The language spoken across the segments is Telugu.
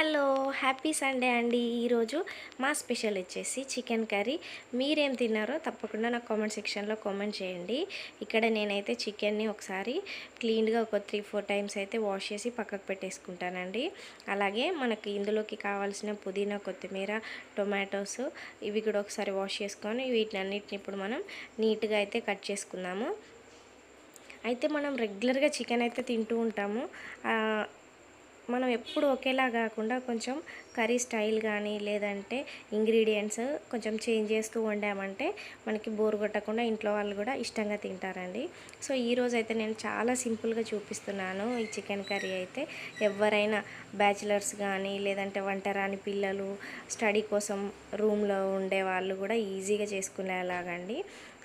హలో హ్యాపీ సండే అండి. ఈరోజు మా స్పెషల్ వచ్చేసి చికెన్ కర్రీ. మీరేం తిన్నారో తప్పకుండా నాకు కామెంట్ సెక్షన్లో కామెంట్ చేయండి. ఇక్కడ నేనైతే చికెన్ని ఒకసారి క్లీన్గా ఒక త్రీ ఫోర్ టైమ్స్ అయితే వాష్ చేసి పక్కకు పెట్టేసుకుంటానండి. అలాగే మనకి ఇందులోకి కావాల్సిన పుదీనా కొత్తిమీర టొమాటోస్ ఇవి కూడా ఒకసారి వాష్ చేసుకొని వీటినన్నిటిని ఇప్పుడు మనం నీట్గా అయితే కట్ చేసుకుందాము. అయితే మనం రెగ్యులర్గా చికెన్ అయితే తింటూ ఉంటాము. మనం ఎప్పుడు ఒకేలా కాకుండా కొంచెం కర్రీ స్టైల్ కానీ లేదంటే ఇంగ్రీడియంట్స్ కొంచెం చేంజ్ చేస్తూ వండామంటే మనకి బోర్ కొట్టకుండా ఇంట్లో వాళ్ళు కూడా ఇష్టంగా తింటారండి. సో ఈరోజు అయితే నేను చాలా సింపుల్గా చూపిస్తున్నాను ఈ చికెన్ కర్రీ అయితే. ఎవరైనా బ్యాచిలర్స్ కానీ లేదంటే వంట రాని పిల్లలు స్టడీ కోసం రూమ్లో ఉండే వాళ్ళు కూడా ఈజీగా చేసుకునేలాగండి.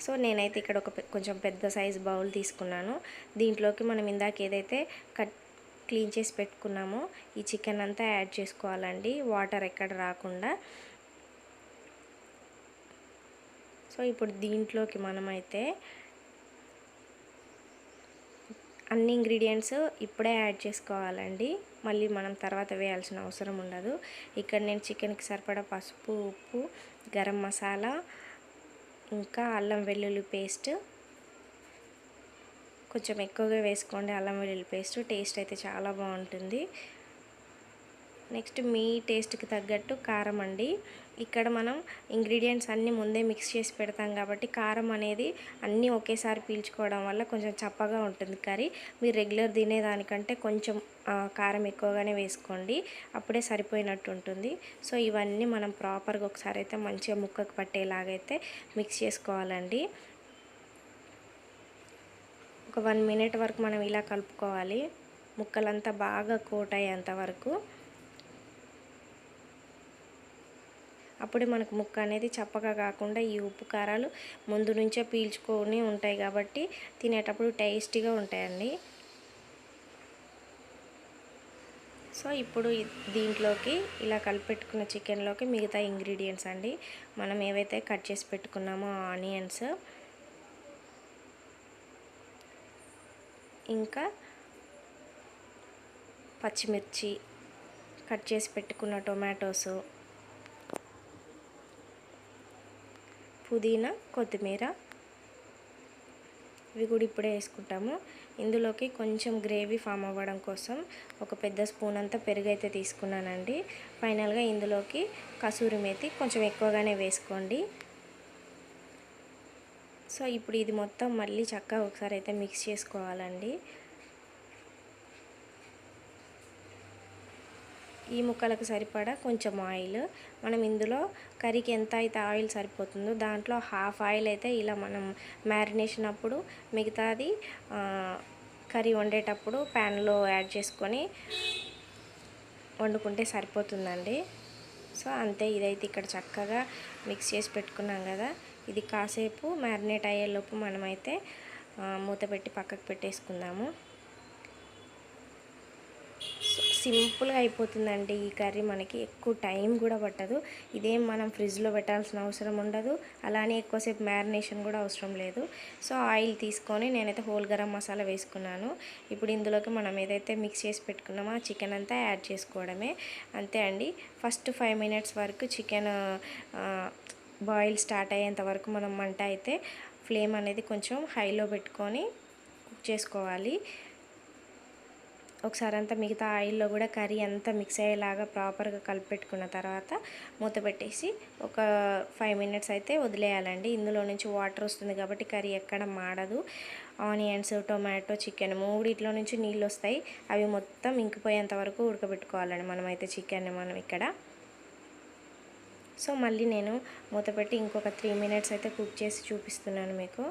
సో నేనైతే ఇక్కడ ఒక కొంచెం పెద్ద సైజ్ బౌల్ తీసుకున్నాను. దీంట్లోకి మనం ఇందాక ఏదైతే కట్ క్లీన్ చేసి పెట్టుకున్నామో. ఈ చికెన్ అంతా యాడ్ చేసుకోవాలండి. వాటర్ ఎక్కడ రాకుండా. సో ఇప్పుడు దీంట్లోకి మనమైతే అన్ని ఇంగ్రీడియంట్స్ ఇప్పుడే యాడ్ చేసుకోవాలండి. మళ్ళీ మనం తర్వాత వేయాల్సిన అవసరం ఉండదు. ఇక్కడ నేను చికెన్కి సరిపడా పసుపు ఉప్పు గరం మసాలా ఇంకా అల్లం వెల్లుల్లి పేస్ట్ కొంచెం ఎక్కువగా వేసుకోండి. అల్లం వెల్లుల్లి పేస్ట్ టేస్ట్ అయితే చాలా బాగుంటుంది. నెక్స్ట్ మీ టేస్ట్కి తగ్గట్టు కారం అండి. ఇక్కడ మనం ఇంగ్రీడియంట్స్ అన్నీ ముందే మిక్స్ చేసి పెడతాం కాబట్టి కారం అనేది అన్నీ ఒకేసారి పీల్చుకోవడం వల్ల కొంచెం చప్పగా ఉంటుంది. కర్రీ మీరు రెగ్యులర్ తినేదానికంటే కొంచెం కారం ఎక్కువగానే వేసుకోండి. అప్పుడే సరిపోయినట్టు ఉంటుంది. సో ఇవన్నీ మనం ప్రాపర్గా ఒకసారి అయితే మంచిగా ముక్కకు పట్టేలాగైతే మిక్స్ చేసుకోవాలండి. ఒక వన్ మినిట్ వరకు మనం ఇలా కలుపుకోవాలి. ముక్కలంతా బాగా కోట్ అయ్యేంత వరకు. అప్పుడే మనకు ముక్క అనేది చప్పగా కాకుండా ఈ ఉప్పు కారాలు ముందు నుంచే పీల్చుకొని ఉంటాయి కాబట్టి తినేటప్పుడు టేస్టీగా ఉంటాయండి. సో ఇప్పుడు దీంట్లోకి ఇలా కలిపెట్టుకున్న చికెన్లోకి మిగతా ఇంగ్రీడియంట్స్ అండి. మనం ఏవైతే కట్ చేసి పెట్టుకున్నామో ఆనియన్స్ ఇంకా పచ్చిమిర్చి కట్ చేసి పెట్టుకున్న టొమాటోస్ పుదీనా కొత్తిమీర. ఇవి కూడా ఇప్పుడే వేసుకుంటాము. ఇందులోకి కొంచెం గ్రేవీ ఫామ్ అవ్వడం కోసం ఒక పెద్ద స్పూన్ అంతా పెరుగు అయితే తీసుకున్నానండి. ఫైనల్గా ఇందులోకి కసూరి మేతి కొంచెం ఎక్కువగానే వేసుకోండి. సో ఇప్పుడు ఇది మొత్తం మళ్ళీ చక్కగా ఒకసారి అయితే మిక్స్ చేసుకోవాలండి. ఈ ముక్కలకు సరిపడా కొంచెం ఆయిల్. మనం ఇందులో కర్రీకి ఎంత అయితే ఆయిల్ సరిపోతుందో దాంట్లో హాఫ్ ఆయిల్ అయితే ఇలా మనం మ్యారినేషన్ అప్పుడు మిగతాది కర్రీ వండేటప్పుడు ప్యాన్లో యాడ్ చేసుకొని వండుకుంటే సరిపోతుందండి. సో అంతే ఇదైతే ఇక్కడ చక్కగా మిక్స్ చేసి పెట్టుకున్నాం కదా. ఇది కాసేపు మ్యారినేట్ అయ్యేలోపు మనమైతే మూత పెట్టి పక్కకు పెట్టేసుకుందాము. సింపుల్గా అయిపోతుందండి ఈ కర్రీ మనకి. ఎక్కువ టైం కూడా పట్టదు. ఇదేం మనం ఫ్రిడ్జ్లో పెట్టాల్సిన అవసరం ఉండదు. అలానే ఎక్కువసేపు మ్యారినేషన్ కూడా అవసరం లేదు. సో ఆయిల్ తీసుకొని నేనైతే హోల్ గరం మసాలా వేసుకున్నాను. ఇప్పుడు ఇందులోకి మనం ఏదైతే మిక్స్ చేసి పెట్టుకున్నామో ఆ చికెన్ అంతా యాడ్ చేసుకోవడమే. అంతే అండి. ఫస్ట్ ఫైవ్ మినిట్స్ వరకు చికెన్ బాయిల్ స్టార్ట్ అయ్యేంత వరకు మనం మంట అయితే ఫ్లేమ్ అనేది కొంచెం హైలో పెట్టుకొని కుక్ చేసుకోవాలి. ఒకసారి అంతా మిగతా ఆయిల్లో కూడా కర్రీ అంతా మిక్స్ అయ్యేలాగా ప్రాపర్గా కలిపెట్టుకున్న తర్వాత మూత పెట్టేసి ఒక ఫైవ్ మినిట్స్ అయితే వదిలేయాలండి. ఇందులో నుంచి వాటర్ వస్తుంది కాబట్టి కర్రీ ఎక్కడ మాడదు. ఆనియన్స్ టొమాటో చికెన్ మూడిట్లో నుంచి నీళ్ళు వస్తాయి. అవి మొత్తం ఇంకిపోయేంత వరకు ఉడకబెట్టుకోవాలండి మనమైతే చికెన్ని మనం ఇక్కడ. సో మళ్ళీ నేను మూత పెట్టి ఇంకొక త్రీ మినిట్స్ అయితే కుక్ చేసి చూపిస్తున్నాను మీకు.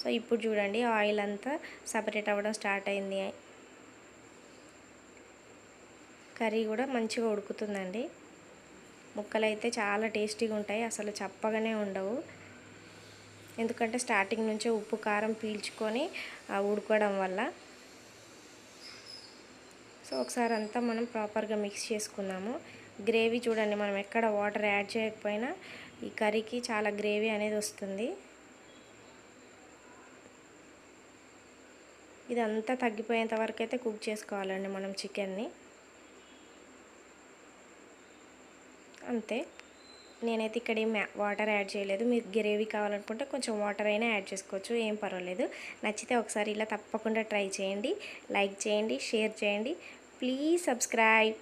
సో ఇప్పుడు చూడండి ఆయిల్ అంతా సపరేట్ అవ్వడం స్టార్ట్ అయింది. కర్రీ కూడా మంచిగా ఉడుకుతుందండి. ముక్కలు అయితే చాలా టేస్టీగా ఉంటాయి అసలు చప్పగానే ఉండవు. ఎందుకంటే స్టార్టింగ్ నుంచే ఉప్పు కారం పీల్చుకొని ఉడుకోవడం ఉడకడం వల్ల. సో ఒకసారి అంతా మనం ప్రాపర్గా మిక్స్ చేసుకున్నాము. గ్రేవీ చూడండి మనం ఎక్కడ వాటర్ యాడ్ చేయకపోయినా ఈ కర్రీకి చాలా గ్రేవీ అనేది వస్తుంది. ఇదంతా తగ్గిపోయేంత వరకు అయితే కుక్ చేసుకోవాలండి మనం చికెన్ని. అంతే. నేనైతే ఇక్కడ ఏం వాటర్ యాడ్ చేయలేదు. మీకు గ్రేవీ కావాలనుకుంటే కొంచెం వాటర్ అయినా యాడ్ చేసుకోవచ్చు ఏం పర్వాలేదు. నచ్చితే ఒకసారి ఇలా తప్పకుండా ట్రై చేయండి లైక్ చేయండి షేర్ చేయండి. Please subscribe.